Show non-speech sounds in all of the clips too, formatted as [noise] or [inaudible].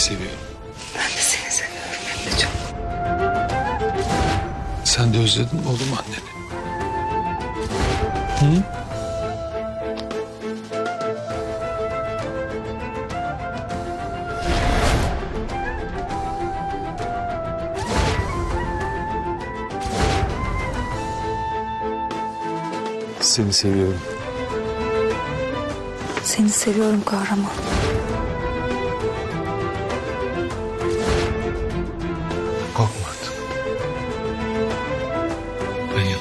seviyorum. Ben de seni seviyorum hem de çok. Sen de özledin mi oğlum anneni? Seni seviyorum. Seni seviyorum kahraman.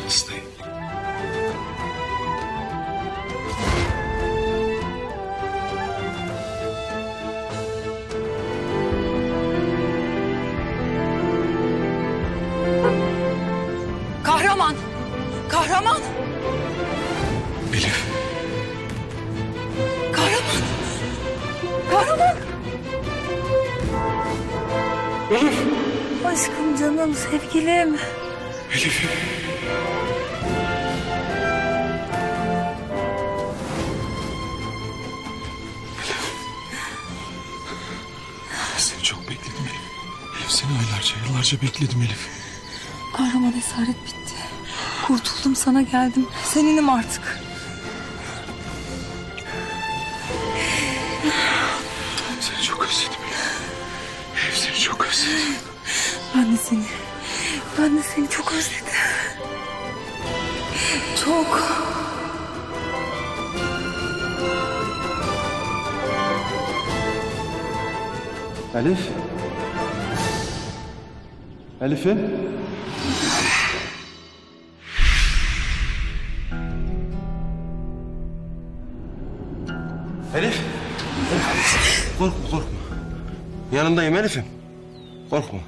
Yanınızdayım. Kahraman! Kahraman! Elif. Kahraman! Kahraman! Elif! Aşkım canım sevgilim. Yıllarca bekledim Elif. Kahraman esaret bitti. Kurtuldum sana geldim. Seninim artık. Seni çok özledim Elif. Elif seni çok özledim. Ben de seni. Ben de seni çok özledim. Çok. Elif. Elif'im. Elif. Korkma korkma. Yanındayım Elif'im. Korkma.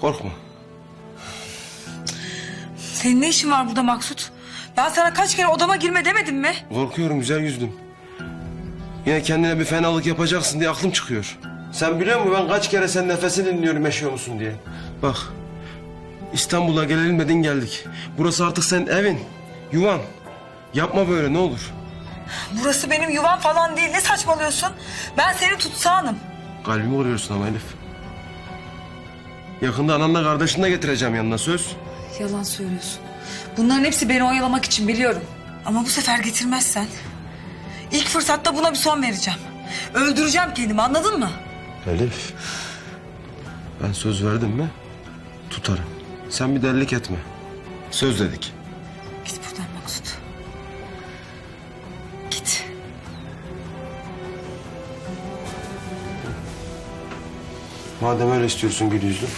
Korkma. Senin ne işin var burada Maksut? Ben sana kaç kere odama girme demedim mi? Korkuyorum güzel yüzlüm. Yine kendine bir fenalık yapacaksın diye aklım çıkıyor. Sen biliyor musun ben kaç kere sen nefesini dinliyorum yaşıyor musun diye. Bak İstanbul'a gelelim dedin geldik. Burası artık senin evin, yuvan. Yapma böyle ne olur. Burası benim yuvam falan değil. Ne saçmalıyorsun? Ben senin tutsağınım. Kalbimi kırıyorsun ama Elif. Yakında ananla kardeşini de getireceğim yanına söz. Yalan söylüyorsun. Bunların hepsi beni oyalamak için biliyorum. Ama bu sefer getirmezsen... ...ilk fırsatta buna bir son vereceğim. Öldüreceğim kendimi anladın mı? Elif. Ben söz verdim mi tutarım. Sen bir delilik etme. Söz dedik. Git buradan Maksut. Git. Madem öyle istiyorsun gül yüzlüm.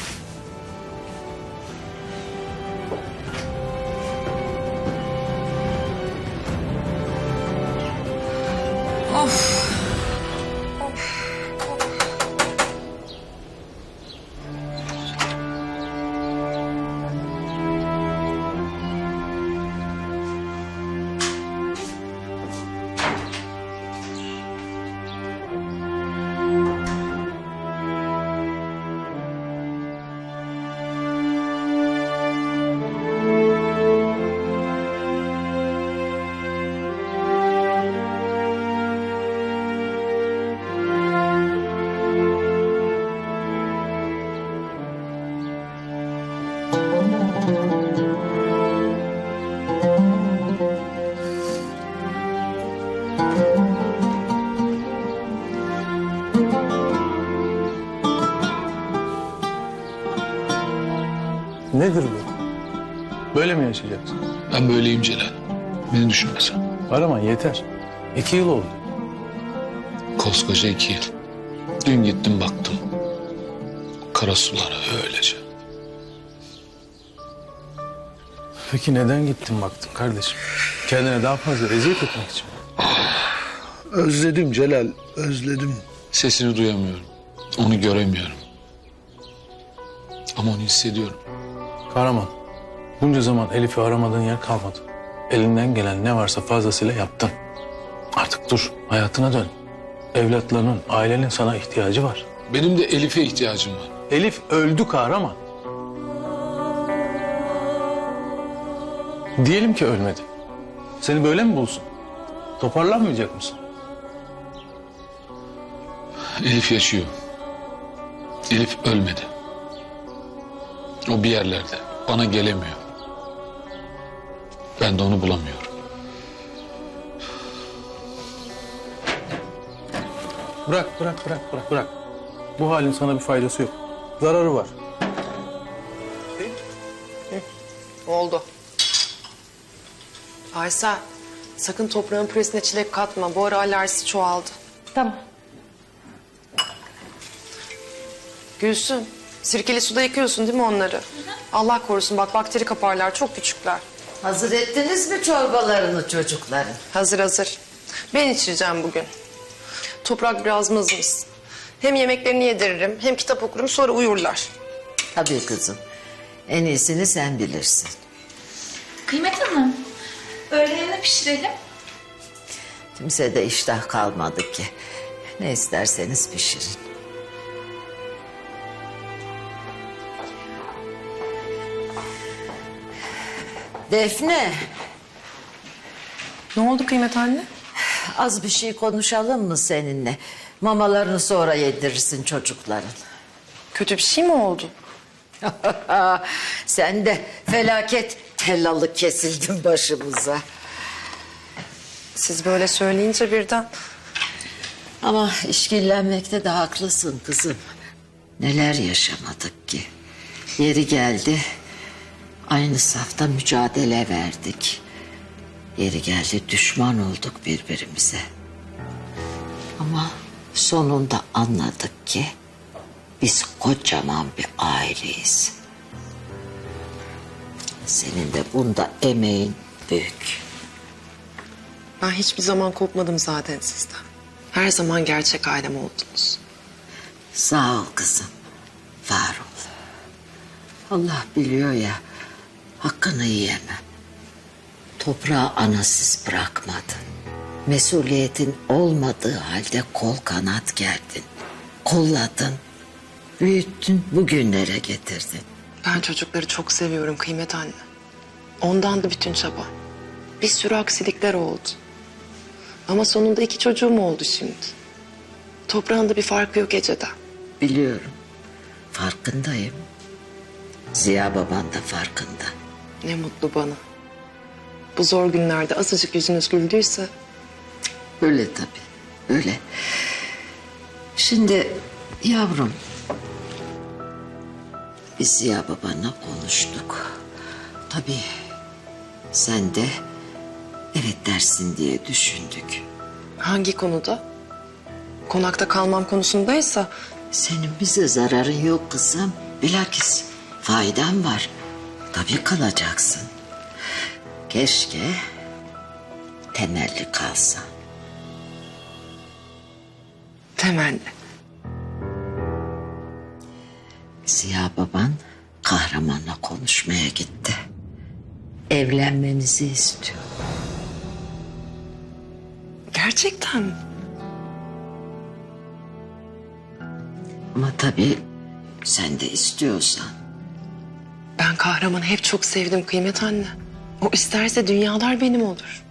Böyle mi yaşayacaksın? Ben böyleyim Celal. Beni düşünme sen. Arama yeter. İki yıl oldu. Koskoca iki yıl. Dün gittim baktım. Kara sulara öylece. Peki neden gittin baktın kardeşim? Kendine daha fazla eziyet etmek için. mi? Özledim Celal, özledim. Sesini duyamıyorum. Onu göremiyorum. Ama onu hissediyorum. Kahraman, bunca zaman Elif'i aramadığın yer kalmadı. Elinden gelen ne varsa fazlasıyla yaptın. Artık dur, hayatına dön. Evlatlarının, ailenin sana ihtiyacı var. Benim de Elif'e ihtiyacım var. Elif öldü kahraman. Diyelim ki ölmedi. Seni böyle mi bulsun? Toparlanmayacak mısın? Elif yaşıyor. Elif ölmedi. O bir yerlerde. Bana gelemiyor. Ben de onu bulamıyorum. Bırak, bırak, bırak, bırak, bırak. Bu halin sana bir faydası yok. Zararı var. Oldu. Aysel, sakın toprağın püresine çilek katma. Bu ara alerjisi çoğaldı. Tamam. Gülsün, sirkeli suda yıkıyorsun değil mi onları? Allah korusun bak bakteri kaparlar, çok küçükler. Hazır ettiniz mi çorbalarını çocukların? Hazır hazır. Ben içireceğim bugün. Toprak biraz mızmız. Hem yemeklerini yediririm, hem kitap okurum sonra uyurlar. Tabii kızım. En iyisini sen bilirsin. Kıymet Hanım, öğlene ne pişirelim? Kimse de iştah kalmadı ki. Ne isterseniz pişirin. Defne, Ne oldu Kıymet anne? az bir şey konuşalım mı seninle? Mamalarını sonra yedirirsin çocukların. Kötü bir şey mi oldu? [laughs] Sen de felaket tellalı kesildin başımıza. Siz böyle söyleyince birden... Ama işkillenmekte de haklısın kızım. Neler yaşamadık ki. Yeri geldi. Aynı safta mücadele verdik. Yeri geldi düşman olduk birbirimize. Ama sonunda anladık ki biz kocaman bir aileyiz. Senin de bunda emeğin büyük. Ben hiçbir zaman kopmadım zaten sizden. Her zaman gerçek ailem oldunuz. Sağ ol kızım. Var ol. Allah biliyor ya hakkını yiyemem. Toprağı anasız bırakmadın. Mesuliyetin olmadığı halde kol kanat gerdin. Kolladın. Büyüttün bugünlere getirdin. Ben çocukları çok seviyorum Kıymet anne. Ondan da bütün çaba. Bir sürü aksilikler oldu. Ama sonunda iki çocuğum oldu şimdi. Toprağın da bir farkı yok Ece'den. Biliyorum. Farkındayım. Ziya baban da farkında. Ne mutlu bana. Bu zor günlerde azıcık yüzünüz güldüyse Öyle tabii. Öyle. Şimdi yavrum. Biz Ziya babanla konuştuk. Tabii sen de evet dersin diye düşündük. hangi konuda? Konakta kalmam konusundaysa Senin bize zararın yok kızım. Bilakis faydan var. Tabii kalacaksın. Keşke temelli kalsa. temelli. Ziya baban kahramanla konuşmaya gitti. Evlenmenizi istiyor. Gerçekten mi? Ama tabii sen de istiyorsan. Kahramanı hep çok sevdim Kıymet anne. O isterse dünyalar benim olur.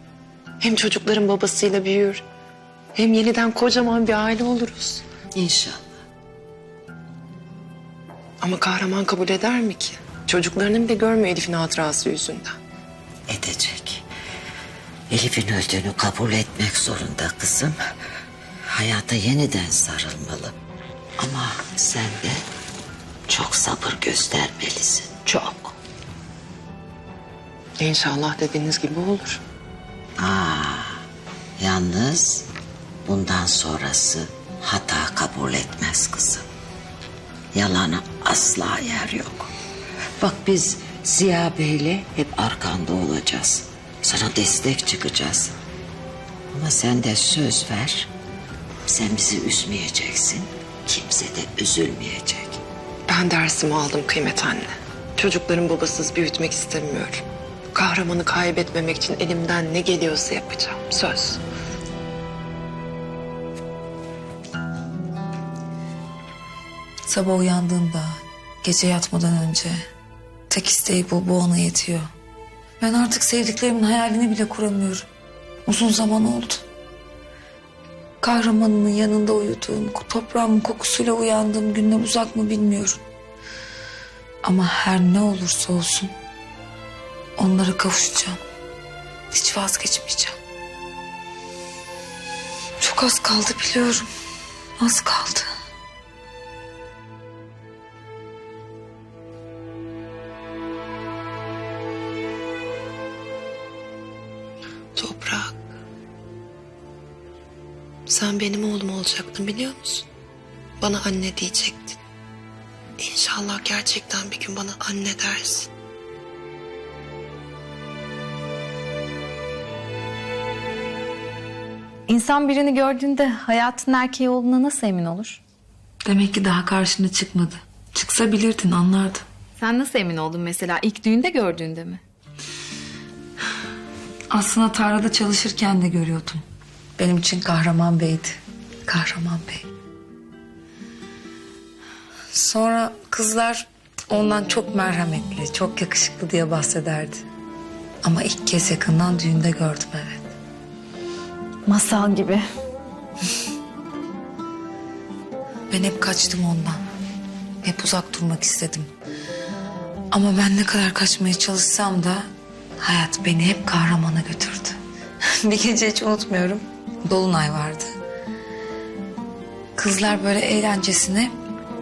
Hem çocukların babasıyla büyür. Hem yeniden kocaman bir aile oluruz. İnşallah. Ama kahraman kabul eder mi ki? Çocuklarını bile görmüyor Elif'in hatırası yüzünden. Edecek. Elif'in öldüğünü kabul etmek zorunda kızım. Hayata yeniden sarılmalı. Ama sen de çok sabır göstermelisin. Çok. İnşallah dediğiniz gibi olur. Yalnız bundan sonrası hata kabul etmez kızım. Yalana asla yer yok. Bak biz Ziya Bey'le hep arkanda olacağız. Sana destek çıkacağız. Ama sen de söz ver. Sen bizi üzmeyeceksin. Kimse de üzülmeyecek. Ben dersimi aldım Kıymet anne. Çocukların babasız büyütmek istemiyorum. Kahramanı kaybetmemek için elimden ne geliyorsa yapacağım. Söz. Sabah uyandığında, gece yatmadan önce tek isteği bu, bu ona yetiyor. Ben artık sevdiklerimin hayalini bile kuramıyorum. Uzun zaman oldu. kahramanımın yanında uyuduğum, toprağımın kokusuyla uyandığım günler uzak mı bilmiyorum. Ama her ne olursa olsun onlara kavuşacağım. Hiç vazgeçmeyeceğim. Çok az kaldı biliyorum. Az kaldı. Toprak. Sen benim oğlum olacaktın biliyor musun? Bana anne diyecektin. İnşallah gerçekten bir gün bana anne dersin. İnsan birini gördüğünde hayatın erkeği olduğuna nasıl emin olur? Demek ki daha karşına çıkmadı. Çıksa bilirdin anlardın. Sen nasıl emin oldun mesela ilk düğünde gördüğünde mi? Aslında tarlada çalışırken de görüyordum. Benim için kahraman beydi. Kahraman bey. Sonra kızlar ondan çok merhametli, çok yakışıklı diye bahsederdi. Ama ilk kez yakından düğünde gördüm evet. Masal gibi. [laughs] Ben hep kaçtım ondan. Hep uzak durmak istedim. Ama ben ne kadar kaçmaya çalışsam da hayat beni hep kahramana götürdü. [laughs] bir gece hiç unutmuyorum. Dolunay vardı. Kızlar böyle eğlencesine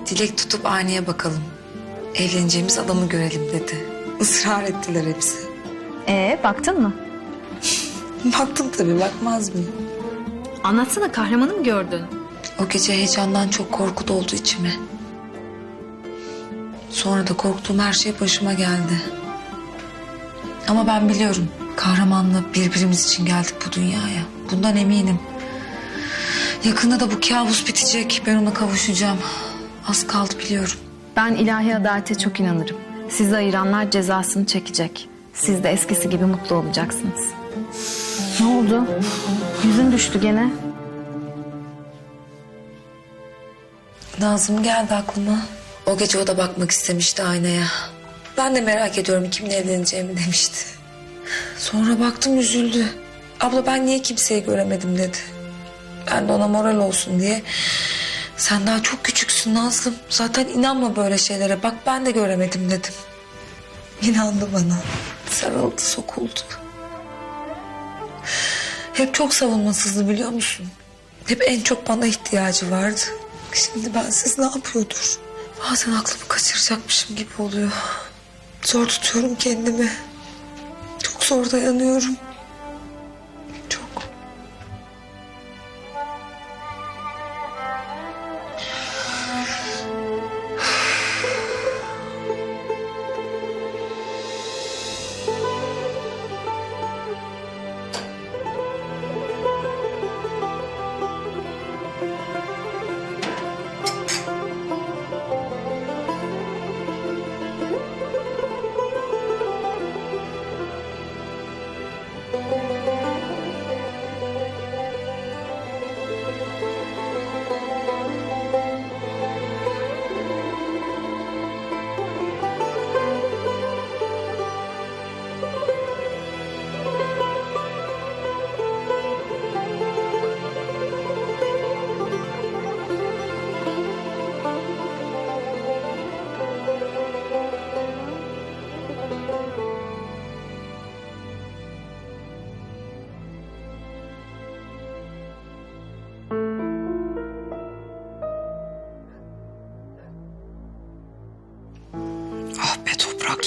dilek tutup aynaya bakalım. Evleneceğimiz adamı görelim dedi. Israr ettiler hepsi. Ee baktın mı? [laughs] Baktım tabii bakmaz mıyım? Anlatsana kahramanı mı gördün? O gece heyecandan çok korku doldu içime. Sonra da korktuğum her şey başıma geldi. Ama ben biliyorum kahramanla birbirimiz için geldik bu dünyaya. Bundan eminim. Yakında da bu kabus bitecek. Ben ona kavuşacağım. Az kaldı biliyorum. Ben ilahi adalete çok inanırım. Sizi ayıranlar cezasını çekecek. Siz de eskisi gibi mutlu olacaksınız. Ne oldu? Yüzün düştü gene. Nazım geldi aklıma. O gece o da bakmak istemişti aynaya. Ben de merak ediyorum kimle evleneceğimi demişti. Sonra baktım üzüldü. Abla ben niye kimseyi göremedim dedi. Ben de ona moral olsun diye. Sen daha çok küçüksün Nazlım. Zaten inanma böyle şeylere. Bak ben de göremedim dedim. İnandı bana. Sarıldı, sokuldu. Hep çok savunmasızdı biliyor musun? Hep en çok bana ihtiyacı vardı. Şimdi bensiz ne yapıyordur? Bazen aklımı kaçıracakmışım gibi oluyor. Zor tutuyorum kendimi. Çok zor dayanıyorum.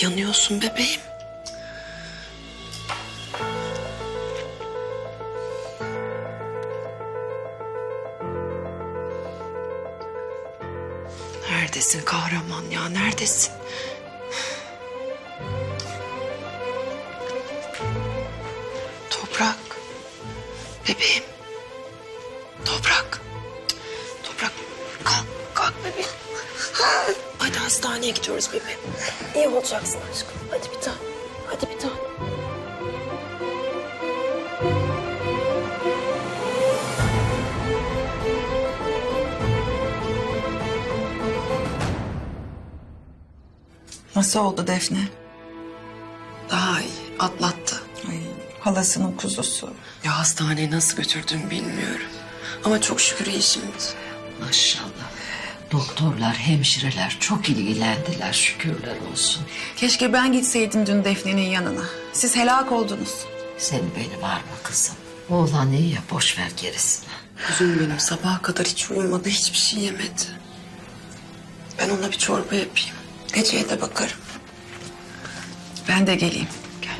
Yanıyorsun bebeğim. Neredesin kahraman ya neredesin? Toprak. Bebeğim. Toprak. Toprak kalk kalk bebeğim. Hadi hastaneye gidiyoruz bebeğim. İyi olacaksın aşkım. Hadi bir tane. Hadi bir tane. Nasıl oldu Defne? Daha iyi. Atlattı. Ay, halasının kuzusu. Ya hastaneye nasıl götürdüğümü bilmiyorum. Ama çok şükür iyi şimdi. Maşallah. Doktorlar, hemşireler çok ilgilendiler şükürler olsun. Keşke ben gitseydim dün Defne'nin yanına. Siz helak oldunuz. Senin beni var mı kızım? Oğlan iyi ya boş ver gerisini. Kuzum benim sabaha kadar hiç uyumadı, hiçbir şey yemedi. Ben ona bir çorba yapayım. Geceye de bakarım. Ben de geleyim. Gel.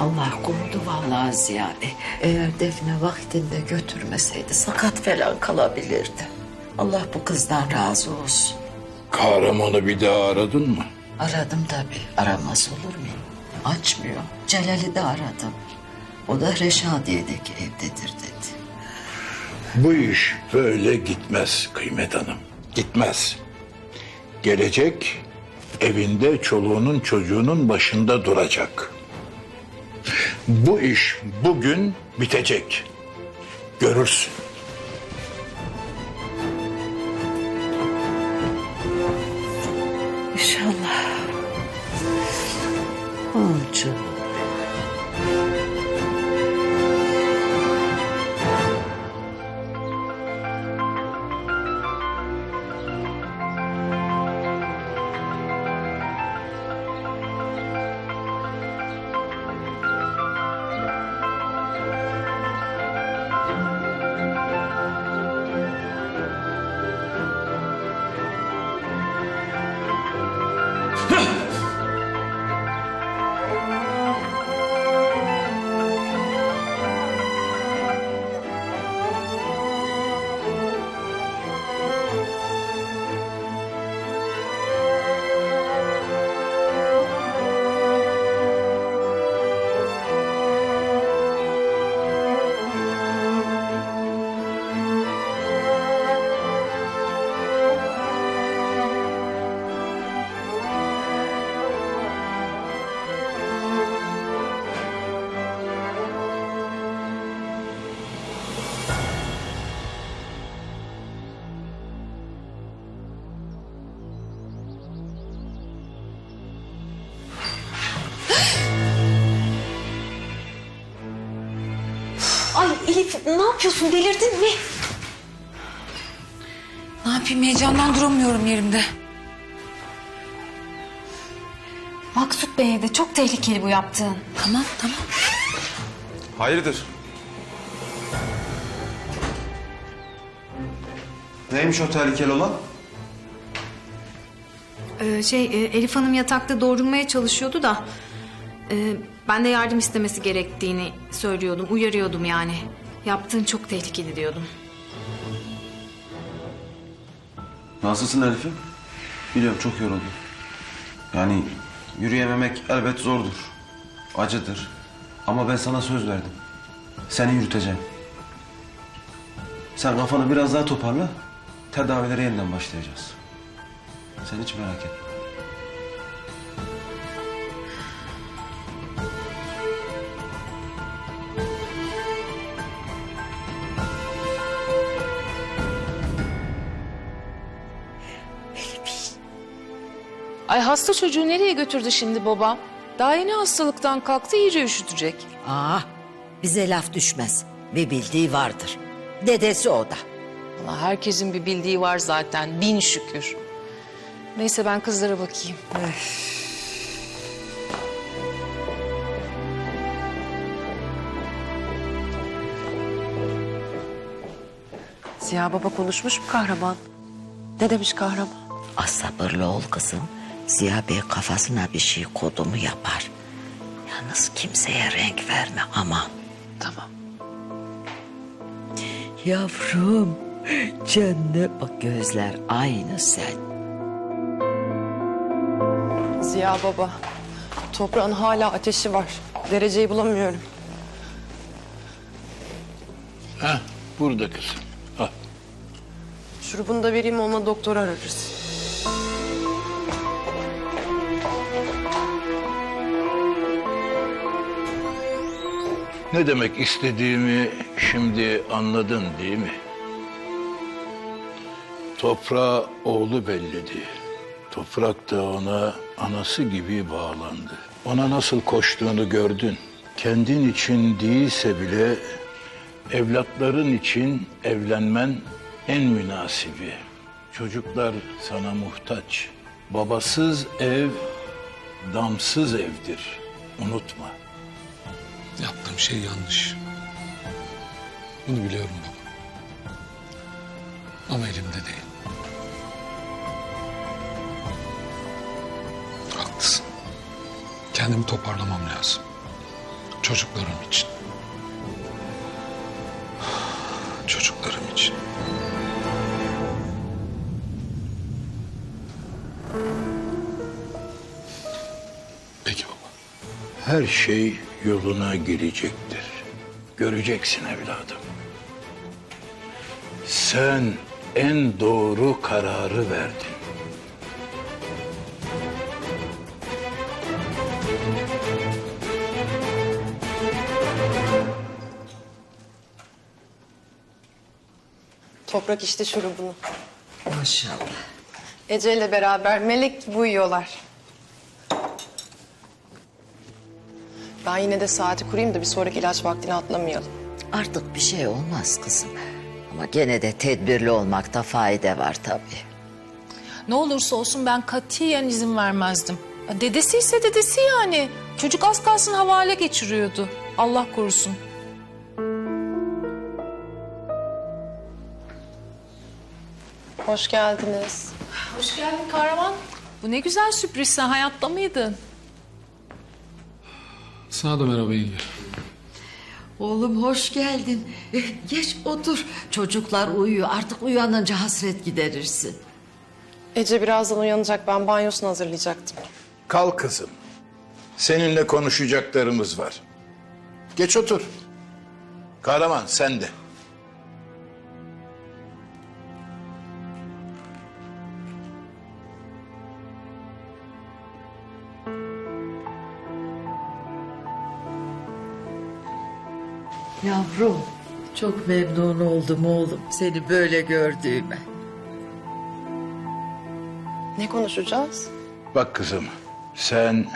Allah korudu vallahi Ziya Bey. Eğer Defne vaktinde götürmeseydi sakat falan kalabilirdi. Allah bu kızdan razı olsun. Kahramanı bir daha aradın mı? Aradım tabii. Aramaz olur muyum? Açmıyor. Celal'i de aradım. O da Reşadiye'deki evdedir dedi. Bu iş böyle gitmez Kıymet Hanım. Gitmez. Gelecek evinde çoluğunun çocuğunun başında duracak. Bu iş bugün bitecek. Görürsün. İnşallah. Oh ne yapıyorsun delirdin mi? Ne yapayım heyecandan duramıyorum yerimde. Maksut Bey'e de çok tehlikeli bu yaptığın. Tamam tamam. Hayırdır? Neymiş o tehlikeli olan? Ee, şey e, Elif Hanım yatakta doğurmaya çalışıyordu da e, ben de yardım istemesi gerektiğini söylüyordum, uyarıyordum yani. Yaptığın çok tehlikeli diyordum. Nasılsın Elif'im? Biliyorum çok yoruldum. Yani yürüyememek elbet zordur. Acıdır. Ama ben sana söz verdim. Seni yürüteceğim. Sen kafanı biraz daha toparla. Tedavilere yeniden başlayacağız. Sen hiç merak etme. Hasta çocuğu nereye götürdü şimdi babam? Daha yeni hastalıktan kalktı iyice üşütecek. Aa, bize laf düşmez. Bir bildiği vardır. Dedesi o da. Allah herkesin bir bildiği var zaten bin şükür. Neyse ben kızlara bakayım. Ziya baba konuşmuş mu kahraman? Ne demiş kahraman? Az sabırlı ol kızım. Ziya Bey kafasına bir şey kodu mu yapar. Yalnız kimseye renk verme aman. Tamam. Yavrum, cennet bak gözler aynı sen. Ziya baba, toprağın hala ateşi var. Dereceyi bulamıyorum. Heh, burada kızım. Al. Şurubunu da vereyim olma doktor ararız. Ne demek istediğimi şimdi anladın değil mi? Toprağa oğlu belledi. Toprak da ona anası gibi bağlandı. Ona nasıl koştuğunu gördün. Kendin için değilse bile evlatların için evlenmen en münasibi. Çocuklar sana muhtaç. Babasız ev damsız evdir. Unutma. Yaptığım şey yanlış. Bunu biliyorum baba. Ama elimde değil. Haklısın. Kendimi toparlamam lazım. Çocuklarım için. Çocuklarım için. Peki baba. Her şey yoluna girecektir. Göreceksin evladım. Sen en doğru kararı verdin. Toprak işte şurubunu. Maşallah. Ece ile beraber melek gibi uyuyorlar. Ben yine de saati kurayım da bir sonraki ilaç vaktini atlamayalım. Artık bir şey olmaz kızım. Ama gene de tedbirli olmakta fayda var tabii. Ne olursa olsun ben katiyen izin vermezdim. Ya Dedesi ise dedesi yani. Çocuk az kalsın havale geçiriyordu. Allah korusun. Hoş geldiniz. Hoş geldin kahraman. Bu ne güzel sürpriz. Sen hayatta mıydın? Sana da merhaba yenge. Oğlum hoş geldin. Eh, Geç otur. Çocuklar uyuyor. Artık uyanınca hasret giderirsin. Ece birazdan uyanacak. Ben banyosunu hazırlayacaktım. Kal kızım. Seninle konuşacaklarımız var. Geç otur. Kahraman sen de. Çok memnun oldum oğlum seni böyle gördüğüme. Ne konuşacağız? Bak kızım, sen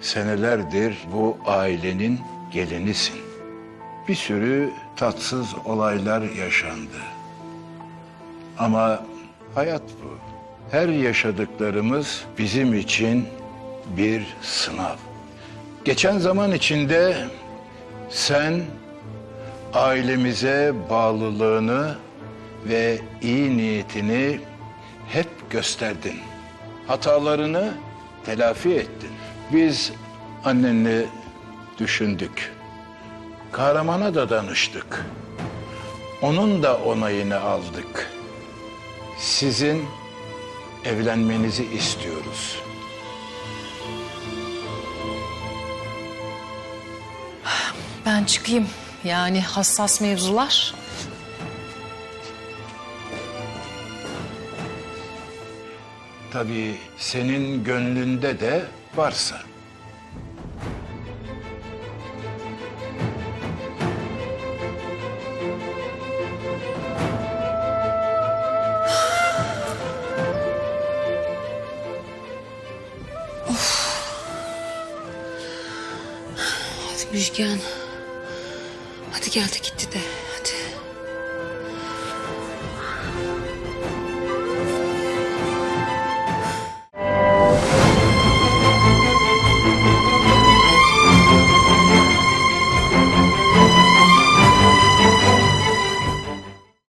senelerdir bu ailenin gelinisin. Bir sürü tatsız olaylar yaşandı. Ama hayat bu. Her yaşadıklarımız bizim için bir sınav. Geçen zaman içinde sen ailemize bağlılığını ve iyi niyetini hep gösterdin. Hatalarını telafi ettin. Biz annenle düşündük. Kahramana da danıştık. Onun da onayını aldık. Sizin evlenmenizi istiyoruz. Ben çıkayım. Yani hassas mevzular. Tabii senin gönlünde de varsa.